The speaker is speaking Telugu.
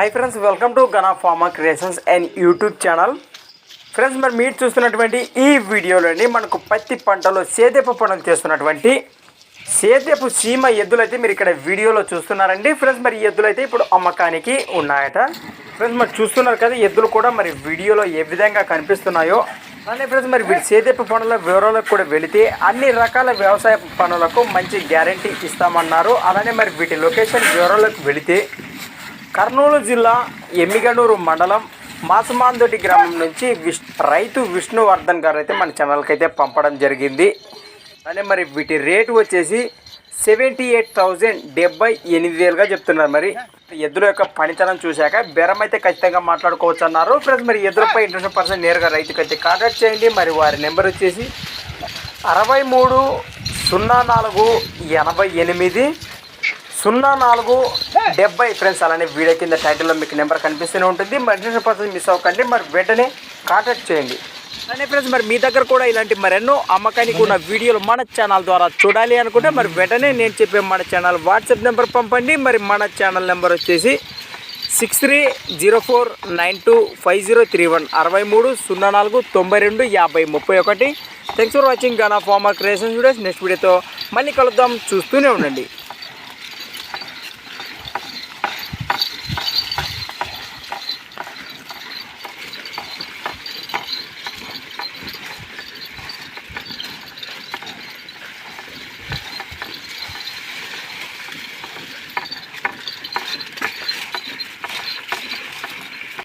Hi friends welcome to Gana pharma creations and YouTube channel friends మరి మీరు చూస్తున్నటువంటి ఈ వీడియోలోని మనకు పత్తి పంటలో సేద్యపు పనులు చేస్తున్నటువంటి సేద్యపు సీమ ఎద్దులైతే మీరు ఇక్కడ వీడియోలో చూస్తున్నారండి. ఫ్రెండ్స్ మరి ఎద్దులైతే ఇప్పుడు అమ్మకానికి ఉన్నాయట. ఫ్రెండ్స్ మరి చూస్తున్నారు కదా ఎద్దులు కూడా మరి వీడియోలో ఏ విధంగా కనిపిస్తున్నాయో. అలానే ఫ్రెండ్స్ మరి వీటి సేద్యపు పనుల వివరాలకు కూడా వెళితే అన్ని రకాల వ్యవసాయ పనులకు మంచి గ్యారంటీ ఇస్తామన్నారు. అలానే మరి వీటి లొకేషన్ వివరాలకు వెళితే కర్నూలు జిల్లా ఎమ్మిగనూరు మండలం మాసమాందోటి గ్రామం నుంచి విష్ రైతు విష్ణువర్ధన్ గారు అయితే మన ఛానల్కి అయితే పంపడం జరిగింది. అదే మరి వీటి రేటు వచ్చేసి సెవెంటీ ఎయిట్ థౌజండ్ డెబ్బై ఎనిమిది వేలుగా చెప్తున్నారు మరి. ఎద్దుల యొక్క పనితనం చూశాక బెరం అయితే ఖచ్చితంగా మాట్లాడుకోవచ్చు అన్నారు ఫ్రెండ్స్ మరి ఎద్దులపై ఇంట్రెస్ట్ పర్సెంట్ నేరుగా రైతుకి అయితే కాంటాక్ట్ చేయండి. మరి వారి నెంబర్ వచ్చేసి అరవై మూడు సున్నా నాలుగు ఎనభై ఎనిమిది సున్నా నాలుగు డెబ్బై ఫ్రెండ్స్ అలానే వీడియో కింద టైటిల్లో మీకు నెంబర్ కనిపిస్తూనే ఉంటుంది. మరి ఇంట్రెస్ట్ పర్సెంట్ మిస్ అవ్వకండి. మరి వెంటనే కాంటాక్ట్ చేయండి. అలానే ఫ్రెండ్స్ మరి మీ దగ్గర కూడా ఇలాంటి మరెన్నో అమ్మకానికి ఉన్న వీడియోలు మన ఛానల్ ద్వారా చూడాలి అనుకుంటే మరి వెంటనే నేను చెప్పే మన ఛానల్ వాట్సాప్ నెంబర్ పంపండి. మరి మన ఛానల్ నెంబర్ వచ్చేసి six three zero four nine two five zero three one అరవై మూడు సున్నా నాలుగు తొంభై రెండు యాభై ముప్పై ఒకటి. Thanks for watching Gana farmer creation studios next వీడియోతో మళ్ళీ కలుద్దాం. చూస్తూనే ఉండండి.